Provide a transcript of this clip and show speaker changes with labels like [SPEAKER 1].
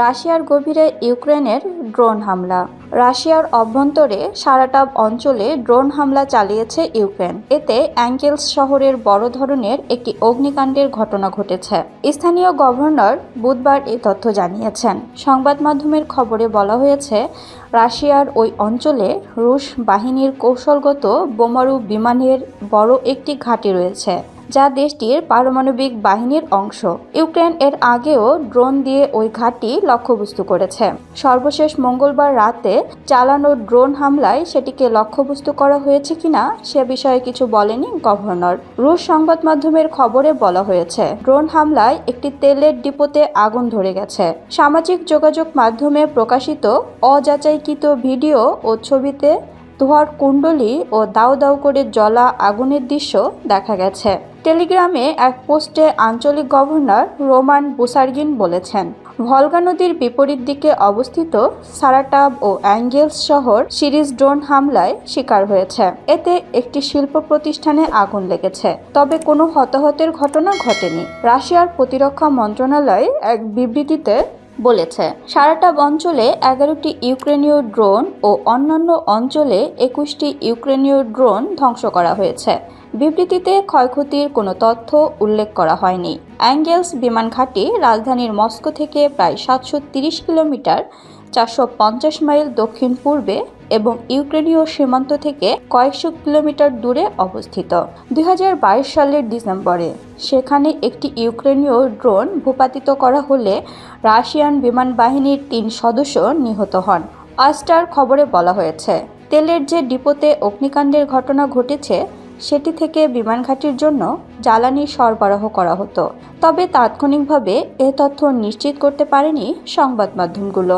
[SPEAKER 1] রাশিয়ার গভীরে ইউক্রেনের ড্রোন হামলা। রাশিয়ার অভ্যন্তরে সারাটাব অঞ্চলে ড্রোন হামলা চালিয়েছে ইউক্রেন। এতে অ্যাঙ্কেলস শহরের বড় ধরনের একটি অগ্নিকাণ্ডের ঘটনা ঘটেছে। স্থানীয় গভর্নর বুধবার এই তথ্য জানিয়েছেন। সংবাদ মাধ্যমের খবরে বলা হয়েছে, রাশিয়ার ওই অঞ্চলে রুশ বাহিনীর কৌশলগত বোমারু বিমানের বড় একটি ঘাঁটি রয়েছে। যা দেশটির পারমাণবিক বাহিনীর অংশ। ইউক্রেন এর আগেও ড্রোন দিয়ে ওই ঘাঁটি লক্ষ্যবস্তু করেছে। সর্বশেষ মঙ্গলবার রাতে চালানো ড্রোন হামলায় সেটিকে লক্ষ্যবস্তু করা হয়েছে কিনা সে বিষয়ে কিছু বলেনি গভর্নর। রুশ সংবাদ মাধ্যমের খবরে বলা হয়েছে, ড্রোন হামলায় একটি তেলের ডিপোতে আগুন ধরে গেছে। সামাজিক যোগাযোগ মাধ্যমে প্রকাশিত অযাচাইকৃত ভিডিও ও ছবিতে ধোয়ার কুণ্ডলী ও দাউ দাউ করে জ্বলা আগুনের দৃশ্য দেখা গেছে। টেলিগ্রামে এক পোস্টে আঞ্চলিক গভর্নর রোমান বুসার্গিন বলেছেন, ভলগা নদীর বিপরীত দিকে অবস্থিত সারাটাব ও অ্যাঙ্গেলস শহর সিরিজ ড্রোন হামলায় শিকার হয়েছে। এতে একটি শিল্প প্রতিষ্ঠানে আগুন লেগেছে। তবে কোনো হতাহতের ঘটনা ঘটেনি, রাশিয়ার প্রতিরক্ষা মন্ত্রণালয় এক বিবৃতিতে বলেছে। সারাটাব অঞ্চলে এগারোটি ইউক্রেনীয় ড্রোন ও অন্যান্য অঞ্চলে একুশটি ইউক্রেনীয় ড্রোন ধ্বংস করা হয়েছে। বিবৃতিতে ক্ষয়ক্ষতির কোনো তথ্য উল্লেখ করা হয়নি। অ্যাঙ্গেলস বিমান ঘাঁটি রাজধানীর মস্কো থেকে প্রায় সাতশো কিলোমিটার, চারশো পঞ্চাশ মাইল দক্ষিণ পূর্বে এবং ইউক্রেনীয় সীমান্ত থেকে কয়েকশো কিলোমিটার দূরে অবস্থিত। দুই হাজার বাইশ সালের ডিসেম্বরে সেখানে একটি ইউক্রেনীয় ড্রোন ভূপাতিত করা হলে রাশিয়ান বিমান বাহিনীর তিন সদস্য নিহত হন। আস্টার খবরে বলা হয়েছে, তেলের যে ডিপোতে অগ্নিকাণ্ডের ঘটনা ঘটেছে সেটি থেকে বিমান ঘাঁটির জন্য জ্বালানি সরবরাহ করা হতো। তবে তাৎক্ষণিকভাবে এ তথ্য নিশ্চিত করতে পারেনি সংবাদ মাধ্যমগুলো।